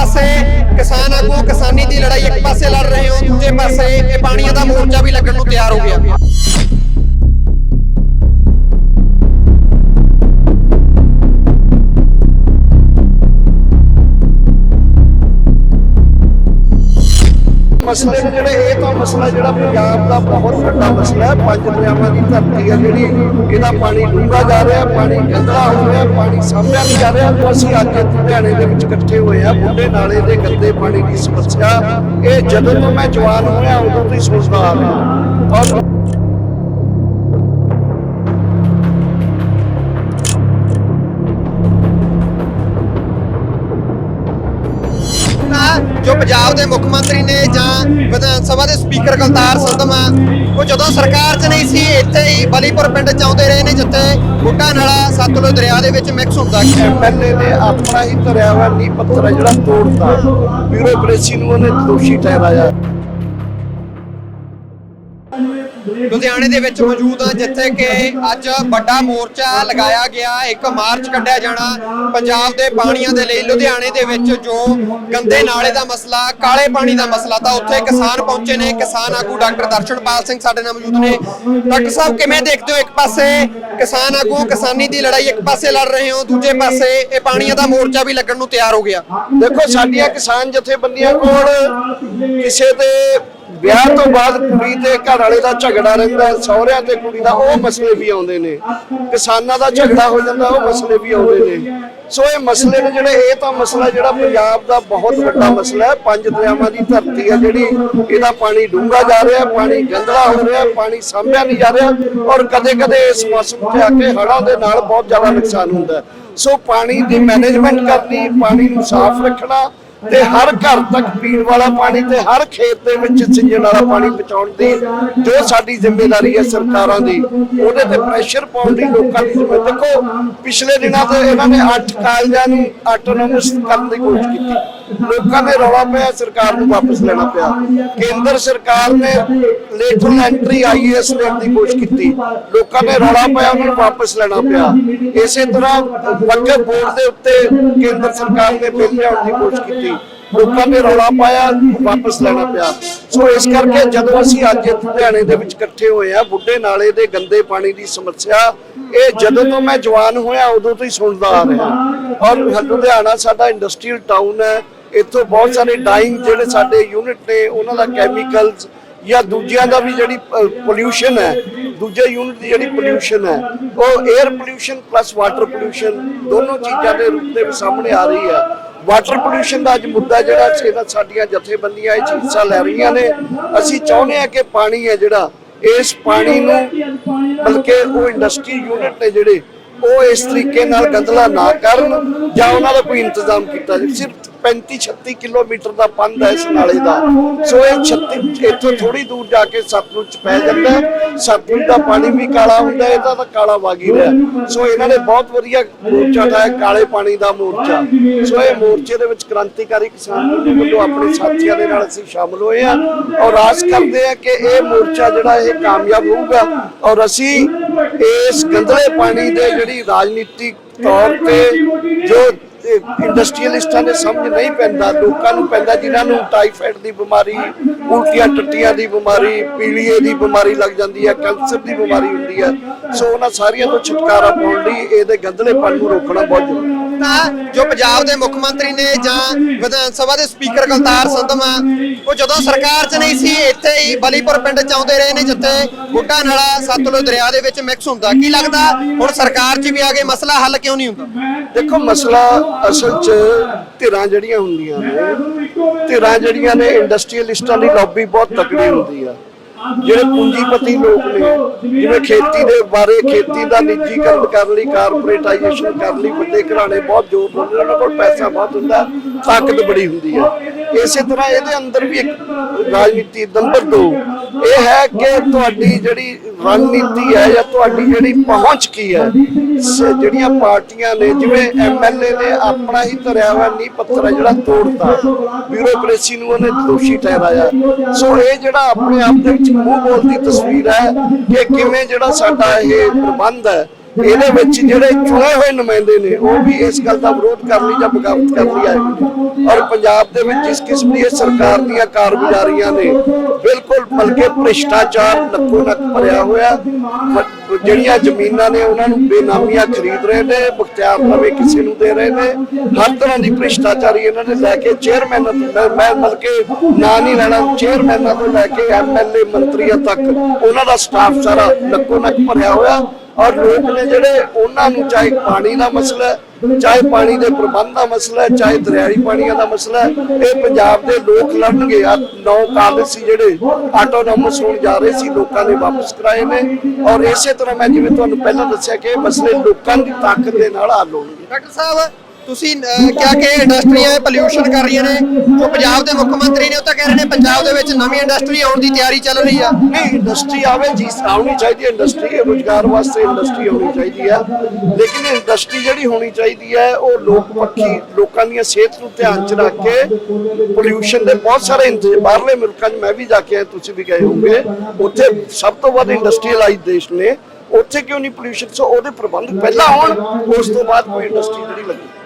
ਪਾਸੇ, ਕਿਸਾਨ ਆਗੂ, ਕਿਸਾਨੀ ਦੀ ਲੜਾਈ ਇੱਕ ਪਾਸੇ ਲੜ ਰਹੇ ਹੋ, ਦੂਜੇ ਪਾਸੇ ਇਹ ਪਾਣੀਆਂ ਦਾ ਮੋਰਚਾ ਵੀ ਲੱਗਣ ਨੂੰ ਤਿਆਰ ਹੋ ਗਿਆ। ਮਸਲੇ ਨੇ ਜਿਹੜੇ, ਇਹ ਤਾਂ ਮਸਲਾ ਜਿਹੜਾ ਪੰਜਾਬ ਦਾ ਬਹੁਤ ਵੱਡਾ ਮਸਲਾ ਹੈ। ਪੰਜ ਦਰਿਆਵਾਂ ਦੀ ਧਰਤੀ ਹੈ ਜਿਹੜੀ, ਇਹਦਾ ਪਾਣੀ ਡੂੰਘਾ ਜਾ ਰਿਹਾ, ਪਾਣੀ ਗੰਦਾ ਹੋ ਰਿਹਾ, ਪਾਣੀ ਸਾਹਮਣੇ ਨਹੀਂ ਜਾ ਰਿਹਾ। ਤੇ ਅਸੀਂ ਅੱਜ ਲੁਧਿਆਣੇ ਦੇ ਵਿੱਚ ਇਕੱਠੇ ਹੋਏ ਆ ਬੁੱਢੇ ਨਾਲੇ ਦੇ ਗੰਦੇ ਪਾਣੀ ਦੀ ਸਮੱਸਿਆ। ਇਹ ਜਦੋਂ ਤੋਂ ਮੈਂ ਜਵਾਨ ਹੋਇਆ, ਉਦੋਂ ਤੋਂ ਹੀ ਸੋਚਦਾ ਆ ਰਿਹਾ। ਔਰ ਤਾਂ ਜੋ ਪੰਜਾਬ ਦੇ ਮੁੱਖ ਮੰਤਰੀ ਨੇ ਜਾਂ ਵਿਧਾਨ ਸਭਾ ਦੇ ਸਪੀਕਰ ਕਲਤਾਰ ਸੰਧਮਾ ਉਹ ਜਦੋਂ ਸਰਕਾਰ 'ਚ ਨਹੀਂ ਸੀ, ਇੱਥੇ ਹੀ ਬਲੀਪੁਰ ਪਿੰਡ 'ਚ ਆਉਂਦੇ ਰਹੇ ਨੇ, ਜਿੱਥੇ ਬੁੱਢਾ ਨਾਲਾ ਸਤਲੁਜ ਦਰਿਆ ਦੇ ਵਿੱਚ ਮਿਕਸ ਹੁੰਦਾ ਐਮਐਲਏ ਨੇ ਆਪਣਾ ਹੀ ਧਰਿਆ ਹੋਇਆ ਨੀਂਹ ਪੱਥਰ ਹੈ ਜਿਹੜਾ ਤੋੜਤਾ। ਬਿਊਰੋਕ੍ਰੇਸੀ ਨੂੰ ਉਹਨੇ ਦੋਸ਼ੀ ਠਹਿਰਾਇਆ। ਲੁਧਿਆਣੇ ਦੇ ਵਿੱਚ ਮੌਜੂਦ ਹਾਂ, ਜਿੱਥੇ ਕਿ ਅੱਜ ਵੱਡਾ ਮੋਰਚਾ ਲਗਾਇਆ ਗਿਆ, ਇੱਕ ਮਾਰਚ ਕੱਢਿਆ ਜਾਣਾ ਪੰਜਾਬ ਦੇ ਪਾਣੀਆਂ ਦੇ ਲਈ। ਲੁਧਿਆਣੇ ਦੇ ਵਿੱਚ ਜੋ ਗੰਦੇ ਨਾਲੇ ਦਾ ਮਸਲਾ, ਕਾਲੇ ਪਾਣੀ ਦਾ ਮਸਲਾ, ਤਾਂ ਉੱਥੇ ਕਿਸਾਨ ਪਹੁੰਚੇ ਨੇ। ਕਿਸਾਨ ਆਗੂ ਡਾਕਟਰ ਦਰਸ਼ਨਪਾਲ ਸਿੰਘ ਸਾਡੇ ਨਾਲ ਮੌਜੂਦ ਨੇ। ਡਾਕਟਰ ਸਾਹਿਬ, ਕਿਵੇਂ ਦੇਖਦੇ ਹੋ ਇੱਕ ਪਾਸੇ ਕਿਸਾਨ ਆਗੂ, ਕਿਸਾਨੀ ਦੀ ਲੜਾਈ ਇੱਕ ਪਾਸੇ ਲੜ ਰਹੇ ਹੋ, ਦੂਜੇ ਪਾਸੇ ਇਹ ਪਾਣੀਆਂ ਦਾ ਮੋਰਚਾ ਵੀ ਲੱਗਣ ਨੂੰ ਤਿਆਰ ਹੋ ਗਿਆ? ਦੇਖੋ, ਸਾਡੀਆਂ ਕਿਸਾਨ ਜਥੇਬੰਦੀਆਂ ਕੋਲ ਕਿਸੇ ਦੇ ਵਿਆਹ ਤੋਂ ਬਾਅਦ ਕੁੜੀ ਤੇ ਘਰ ਵਾਲੇ ਦਾ ਝਗੜਾ ਰਹਿੰਦਾ ਹੈ, ਸਹੁਰਿਆਂ ਤੇ ਕੁੜੀ ਦਾ ਉਹ ਮਸਲੇ ਵੀ ਆਉਂਦੇ ਨੇ। ਕਿਸਾਨਾਂ ਦਾ ਝਗੜਾ ਹੋ ਜਾਂਦਾ ਉਹ ਮਸਲੇ ਵੀ ਆਉਂਦੇ ਨੇ। ਸੋ ਇਹ ਮਸਲੇ ਨੇ ਜਿਹੜੇ ਇਹ ਤਾਂ ਮਸਲਾ ਜਿਹੜਾ ਪੰਜਾਬ ਦਾ ਬਹੁਤ ਵੱਡਾ ਮਸਲਾ ਹੈ। ਪੰਜ ਦਰਿਆਵਾਂ ਦੀ ਧਰਤੀ ਹੈ ਜਿਹੜੀ ਇਹਦਾ ਪਾਣੀ ਡੂੰਘਾ ਜਾ ਰਿਹਾ ਪਾਣੀ ਗੰਦਲਾ ਹੋ ਰਿਹਾ ਪਾਣੀ ਸਾਂਭਿਆ ਨਹੀਂ ਜਾ ਰਿਹਾ ਔਰ ਕਦੇ-ਕਦੇ ਇਸ ਮੌਸਮ ਤੇ ਆ ਕੇ ਹੜ੍ਹਾਂ ਦੇ ਨਾਲ ਬਹੁਤ ਜ਼ਿਆਦਾ ਨੁਕਸਾਨ ਹੁੰਦਾ ਸੋ ਪਾਣੀ ਦੀ ਮੈਨੇਜਮੈਂਟ ਕਰਨੀ ਪਾਣੀ ਨੂੰ ਸਾਫ਼ ਰੱਖਣਾ ਤੇ ਹਰ ਘਰ ਤੱਕ ਪੀਣ ਵਾਲਾ ਪਾਣੀ ਤੇ ਹਰ ਖੇਤ ਦੇ ਵਿੱਚ ਸਿੰਜਣ ਵਾਲਾ ਪਾਣੀ ਪਹੁੰਚਾਉਣ ਦੀ ਜੋ ਸਾਡੀ ਜ਼ਿੰਮੇਵਾਰੀ ਹੈ ਸਰਕਾਰਾਂ ਦੀ, ਉਹਦੇ ਤੇ ਪ੍ਰੈਸ਼ਰ ਪਾਉਣ ਦੀ ਲੋਕਾਂ ਦੀ ਜ਼ਿੰਮੇਵਾਰੀ ਦੇਖੋ, ਪਿਛਲੇ ਦਿਨਾਂ ਤੋਂ ਇਹਨਾਂ ਨੇ ਅੱਠ ਕਾਲਜਾਂ ਨੂੰ ਆਟੋਨੋਮਸ ਕਰਨ ਦੀ ਕੋਸ਼ਿਸ਼ ਕੀਤੀ। ਲੋਕਾਂ ਨੇ ਰੌਲਾ ਪਿਆ ਸਰਕਾਰ ਨੂੰ ਵਾਪਸ ਲੈਣਾ ਪਿਆ। ਕੇਂਦਰ ਸਰਕਾਰ ਨੇ ਲੇਟਰਲ ਐਂਟਰੀ ਆਈਏਐਸ ਲੈਣ ਦੀ ਕੋਸ਼ਿਸ਼ ਕੀਤੀ। ਲੋਕਾਂ ਨੇ ਰੌਲਾ ਪਾਇਆ, ਉਹਨਾਂ ਨੂੰ ਵਾਪਸ ਲੈਣਾ ਪਿਆ। ਇਸੇ ਤਰ੍ਹਾਂ ਵਕਫ ਬੋਰਡ ਦੇ ਉੱਤੇ ਕੇਂਦਰ ਸਰਕਾਰ ਨੇ ਬਿੱਲ ਲਿਆਉਣ ਦੀ ਕੋਸ਼ਿਸ਼ ਕੀਤੀ। ਲੋਕਾਂ ਨੇ ਰੌਲਾ ਪਾਇਆ, ਵਾਪਸ ਲੈਣਾ ਪਿਆ। ਸੋ ਇਸ ਕਰਕੇ ਜਦੋਂ ਅਸੀਂ ਅੱਜ ਲੁਧਿਆਣੇ ਦੇ ਵਿੱਚ ਇਕੱਠੇ ਹੋਏ ਆ ਬੁੱਢੇ ਨਾਲੇ ਦੇ ਗੰਦੇ ਪਾਣੀ ਦੀ ਸਮੱਸਿਆ, ਇਹ ਜਦੋਂ ਤੋਂ ਮੈਂ ਜਵਾਨ ਹੋਇਆ, ਉਦੋਂ ਤੋਂ ਹੀ ਸੁਣਦਾ ਆ ਰਿਹਾ। ਔਰ ਲੁਧਿਆਣਾ ਸਾਡਾ ਇੰਡਸਟਰੀਅਲ ਟਾਊਨ ਹੈ, ਇੱਥੋਂ ਬਹੁਤ ਸਾਰੇ ਡਾਈਂਗ ਜਿਹੜੇ ਸਾਡੇ ਯੂਨਿਟ ਨੇ, ਉਹਨਾਂ ਦਾ ਕੈਮੀਕਲਸ ਜਾਂ ਦੂਜਿਆਂ ਦਾ ਵੀ ਜਿਹੜੀ ਪੋਲਿਊਸ਼ਨ ਹੈ, ਦੂਜੇ ਯੂਨਿਟ ਦੀ ਜਿਹੜੀ ਪੋਲਿਊਸ਼ਨ ਹੈ, ਉਹ air pollution plus water pollution ਦੋਨੋਂ ਚੀਜ਼ਾਂ ਦੇ ਰੂਪ ਦੇ ਸਾਹਮਣੇ ਆ ਰਹੀ ਹੈ। ਵਾਟਰ ਪੋਲਿਊਸ਼ਨ ਦਾ ਅੱਜ ਮੁੱਦਾ ਜਿਹੜਾ ਇਹਦਾ ਸਾਡੀਆਂ ਜਥੇਬੰਦੀਆਂ ਇਹ 'ਚ ਹਿੱਸਾ ਲੈ ਰਹੀਆਂ ਨੇ। ਅਸੀਂ ਚਾਹੁੰਦੇ ਹਾਂ ਕਿ ਪਾਣੀ ਹੈ ਜਿਹੜਾ, ਇਸ ਪਾਣੀ ਨੂੰ ਬਲਕਿ ਉਹ ਇੰਡਸਟਰੀ ਯੂਨਿਟ ਨੇ ਜਿਹੜੇ, ਉਹ ਇਸ ਤਰੀਕੇ ਨਾਲ ਗੰਦਲਾ ਨਾ ਕਰਨ ਜਾਂ ਉਹਨਾਂ ਦਾ ਕੋਈ ਇੰਤਜ਼ਾਮ ਕੀਤਾ ਸਿਰਫ 35 36 ਕਿਲੋਮੀਟਰ ਦਾ ਪੰਧ ਹੈ ਇਸ ਨਾਲੇ ਦਾ। ਸੋ ਇਹ 36 ਇੱਥੋਂ ਥੋੜੀ ਦੂਰ ਜਾ ਕੇ ਸਤਲੁਜ ਚ ਪੈ ਜਾਂਦਾ ਸਤਲੁਜ ਦਾ ਪਾਣੀ ਵੀ ਕਾਲਾ ਹੁੰਦਾ ਇਹਦਾ ਤਾਂ ਕਾਲਾ ਵਗ ਰਿਹਾ ਸੋ ਇਹਨਾਂ ਨੇ ਬਹੁਤ ਵਧੀਆ ਮੋਰਚਾ ਉਠਾਇਆ, ਕਾਲੇ ਪਾਣੀ ਦਾ ਮੋਰਚਾ। ਸੋ ਇਹ ਮੋਰਚੇ ਦੇ ਵਿੱਚ ਕ੍ਰਾਂਤੀਕਾਰੀ ਕਿਸਾਨ ਵੱਲੋਂ ਆਪਣੇ ਸਾਥੀਆਂ ਦੇ ਨਾਲ ਅਸੀਂ ਸ਼ਾਮਲ ਹੋਏ ਹਾਂ ਔਰ ਆਸ ਕਰਦੇ ਹਾਂ ਕਿ ਇਹ ਮੋਰਚਾ ਜਿਹੜਾ ਇਹ ਕਾਮਯਾਬ ਹੋਊਗਾ ਔਰ ਅਸੀਂ ਇਸ ਗੰਦਲੇ ਪਾਣੀ ਦੇ ਜਿਹੜੀ ਰਾਜਨੀਤਿਕ ਤੌਰ ਤੇ ਜੋ ਇੰਡਸਟਰੀਅਲਿਸਟਾਂ ਨੇ ਸਮਝ ਨਹੀਂ ਪੈਂਦਾ, ਲੋਕਾਂ ਨੂੰ ਪੈਂਦਾ ਜਿਨ੍ਹਾਂ ਨੂੰ ਟਾਈਫਾਇਡ ਦੀ ਬਿਮਾਰੀ, ਉਲਟੀਆਂ ਟੱਟੀਆਂ ਦੀ ਬਿਮਾਰੀ, ਪੀਲੀਏ ਦੀ ਬਿਮਾਰੀ ਲੱਗ ਜਾਂਦੀ ਹੈ, ਕੈਂਸਰ ਦੀ ਬਿਮਾਰੀ ਹੁੰਦੀ ਹੈ। ਸੋ ਉਹਨਾਂ ਸਾਰੀਆਂ ਤੋਂ ਛੁਟਕਾਰਾ ਪਾਉਣ ਲਈ ਇਹਦੇ ਗੰਦਲੇਪਣ ਨੂੰ ਰੋਕਣਾ ਬਹੁਤ ਜ਼ਰੂਰੀ ਹੈ। ਤਾਂ ਜੋ ਪੰਜਾਬ ਦੇ ਮੁੱਖ ਮੰਤਰੀ ਨੇ ਜਾਂ ਵਿਧਾਨ ਸਭਾ ਦੇ ਸਪੀਕਰ ਕਲਤਾਰ ਸੰਧਮਾ ਉਹ ਜਦੋਂ ਸਰਕਾਰ 'ਚ ਨਹੀਂ ਸੀ, ਇੱਥੇ ਹੀ ਬਲੀਪੁਰ ਪਿੰਡ 'ਚ ਆਉਂਦੇ ਰਹੇ ਨੇ, ਜਿੱਥੇ ਬੁੱਢਾ ਨਾਲਾ ਸਤਲੁਜ ਦਰਿਆ ਦੇ ਵਿੱਚ ਮਿਕਸ ਹੁੰਦਾ। ਕੀ ਲੱਗਦਾ, ਹੁਣ ਸਰਕਾਰ 'ਚ ਵੀ ਆ ਕੇ ਮਸਲਾ ਹੱਲ ਕਿਉਂ ਨਹੀਂ ਹੁੰਦਾ? ਦੇਖੋ, ਮਸਲਾ ਅਸਲ 'ਚ ਧਿਰਾਂ ਜਿਹੜੀਆਂ ਹੁੰਦੀਆਂ ਨੇ, ਧਿਰਾਂ ਜਿਹੜੀਆਂ ਨੇ ਇੰਡਸਟਰੀਅਲਿਸਟਾਂ ਦੀ ਲੌਬੀ ਬਹੁਤ ਤਕੜੀ ਹੁੰਦੀ ਆ। ਜਿਹੜੇ ਪੂੰਜੀਪਤੀ ਲੋਕ ਨੇ, ਜਿਵੇਂ ਖੇਤੀ ਦੇ ਬਾਰੇ, ਖੇਤੀ ਦਾ ਨਿੱਜੀਕਰਨ ਕਰਨ ਲਈ, ਕਾਰਪੋਰੇਟਾਈਜੇਸ਼ਨ ਕਰਨ ਲਈ, ਵੱਡੇ ਘਰਾਣੇ ਬਹੁਤ ਜ਼ੋਰ ਲਾਉਂਦੇ ਉਹਨਾਂ ਕੋਲ ਪੈਸਾ ਬਹੁਤ ਹੁੰਦਾ, ਤਾਕਤ ਬੜੀ ਹੁੰਦੀ ਹੈ। ਇਸੇ ਤਰ੍ਹਾਂ ਇਹਦੇ ਅੰਦਰ ਵੀ ਇੱਕ ਰਾਜਨੀਤੀ ਨੰਬਰ 2 ਇਹ ਹੈ ਕਿ ਤੁਹਾਡੀ ਜਿਹੜੀ ਰਣਨੀਤੀ ਹੈ ਜਾਂ ਤੁਹਾਡੀ ਜਿਹੜੀ ਪਹੁੰਚ ਕੀ ਹੈ ਜਿਹੜੀਆਂ ਪਾਰਟੀਆਂ ਨੇ, ਜਿਵੇਂ ਐਮਐਲਏ ਨੇ ਆਪਣਾ ਹੀ ਧਰਿਆ ਹੋਇਆ ਨੀਂਹ ਪੱਥਰ ਹੈ ਜਿਹੜਾ ਤੋੜਤਾ। ਬਿਊਰੋਕ੍ਰੇਸੀ ਨੂੰ ਉਹਨੇ ਦੋਸ਼ੀ ਠਹਿਰਾਇਆ। ਸੋ ਇਹ ਜਿਹੜਾ ਆਪਣੇ ਆਪ ਦੇ ਵਿੱਚ ਮੂੰਹ ਬੋਲਦੀ ਤਸਵੀਰ ਹੈ ਕਿ ਕਿਵੇਂ ਜਿਹੜਾ ਸਾਡਾ ਇਹ ਪ੍ਰਬੰਧ ਹੈ ਇਹਦੇ ਵਿੱਚ ਜਿਹੜੇ ਚੁਣੇ ਹੋਏ ਨੁਮਾਇੰਦੇ ਨੇ, ਉਹ ਵੀ ਇਸ ਗੱਲ ਦਾ ਵਿਰੋਧ ਕਰਨ ਲਈ ਜਾਂ ਬਗਾਵਤ ਕਰਨ ਲਈ ਆਏ ਨੇ ਔਰ ਪੰਜਾਬ ਦੇ ਵਿੱਚ ਜਿਸ ਕਿਸਮ ਦੀ ਸਰਕਾਰ ਦੀਆਂ ਕਾਰਗੁਜ਼ਾਰੀਆਂ ਨੇ ਬਿਲਕੁਲ ਬਲਕਿ ਭ੍ਰਿਸ਼ਟਾਚਾਰ ਨੱਕੋ ਨੱਕ ਭਰਿਆ ਹੋਇਆ। ਜਿਹੜੀਆਂ ਜ਼ਮੀਨਾਂ ਨੇ, ਉਹਨਾਂ ਨੂੰ ਬੇਨਾਮੀਆਂ ਖਰੀਦ ਰਹੇ ਨੇ, ਬਖਤਿਆਰ ਨਵੇਂ ਕਿਸੇ ਨੂੰ ਦੇ ਰਹੇ ਨੇ। ਹਰ ਤਰ੍ਹਾਂ ਦੀ ਭ੍ਰਿਸ਼ਟਾਚਾਰੀ ਇਹਨਾਂ ਨੇ ਲੈ ਕੇ ਚੇਅਰਮੈਨ ਮੈਂ ਮੈਂ ਬਲਕਿ ਨਾਂ ਨਹੀਂ ਲੈਣਾ, ਚੇਅਰਮੈਨਾਂ ਤੋਂ ਲੈ ਕੇ ਐਮਐਲਏ ਮੰਤਰੀਆਂ ਤੱਕ ਉਹਨਾਂ ਦਾ ਸਟਾਫ ਸਾਰਾ ਨੱਕੋ ਨੱਕ ਭਰਿਆ ਹੋਇਆ। ਔਰ ਲੋਕ ਨੇ ਜਿਹੜੇ ਉਹਨਾਂ ਨੂੰ ਚਾਹੇ ਪਾਣੀ ਦਾ ਮਸਲਾ ਚਾਹੇ ਪਾਣੀ ਦੇ ਪ੍ਰਬੰਧ ਦਾ ਮਸਲਾ ਚਾਹੇ ਦਰਿਆਈ ਪਾਣੀਆਂ ਦਾ ਮਸਲਾ ਇਹ ਪੰਜਾਬ ਦੇ ਲੋਕ ਲੜਨਗੇ। ਆ ਨੌ ਕਾਲਜ ਸੀ ਜਿਹੜੇ ਆਟੋਨੋਮਸ ਹੋਣ ਜਾ ਰਹੇ ਸੀ, ਲੋਕਾਂ ਨੇ ਵਾਪਸ ਕਰਾਏ ਨੇ। ਔਰ ਇਸੇ ਤਰ੍ਹਾਂ ਮੈਂ ਜਿਵੇਂ ਤੁਹਾਨੂੰ ਪਹਿਲਾਂ ਦੱਸਿਆ ਕਿ ਇਹ ਮਸਲੇ ਲੋਕਾਂ ਦੀ ਤਾਕਤ ਦੇ ਨਾਲ ਹੱਲ ਹੋਣਗੇ। ਡਾਕਟਰ ਸਾਹਿਬ ਤੁਸੀਂ ਕਿਹਾ ਕਿ ਇੰਡਸਟਰੀਆਂ ਪੋਲਿਊਸ਼ਨ ਕਰ ਰਹੀਆਂ ਨੇ ਜੋ ਪੰਜਾਬ ਦੇ ਮੁੱਖ ਮੰਤਰੀ ਨੇ ਉਹ ਤਾਂ ਕਹਿ ਰਹੇ ਨੇ ਪੰਜਾਬ ਦੇ ਵਿੱਚ ਨਵੀਂ ਇੰਡਸਟਰੀ ਆਉਣ ਦੀ ਤਿਆਰੀ ਚੱਲ ਰਹੀ ਆ। ਨਹੀਂ ਇੰਡਸਟਰੀ ਆਵੇ ਜੀ ਆਉਣੀ ਚਾਹੀਦੀ ਹੈ ਇੰਡਸਟਰੀ ਰੋਜ਼ਗਾਰ ਵਾਸਤੇ ਇੰਡਸਟਰੀ ਹੋਣੀ ਚਾਹੀਦੀ ਹੈ। ਲੇਕਿਨ ਇੰਡਸਟਰੀ ਜਿਹੜੀ ਹੋਣੀ ਚਾਹੀਦੀ ਹੈ ਉਹ ਲੋਕ ਪੱਖੀ ਲੋਕਾਂ ਦੀਆਂ ਸਿਹਤ ਨੂੰ ਧਿਆਨ ਚ ਰੱਖ ਕੇ ਪੋਲਿਊਸ਼ਨ ਦੇ ਬਹੁਤ ਸਾਰੇ ਬਾਹਰਲੇ ਮੁਲਕਾਂ 'ਚ ਮੈਂ ਵੀ ਜਾ ਕੇ ਆਇਆ ਤੁਸੀਂ ਵੀ ਗਏ ਹੋਵੋਗੇ। ਉੱਥੇ ਸਭ ਤੋਂ ਵੱਧ ਇੰਡਸਟਰੀਅਲਾਈਜ਼ ਦੇਸ਼ ਨੇ। ਉੱਥੇ ਕਿਉਂ ਨਹੀਂ ਪੋਲਿਊਸ਼ਨ ਸੋ ਉਹਦੇ ਪ੍ਰਬੰਧ ਪਹਿਲਾਂ ਹੋਣ ਉਸ ਤੋਂ ਬਾਅਦ ਕੋਈ ਇੰਡਸਟਰੀ ਜਿਹੜੀ ਲੱਗੇ।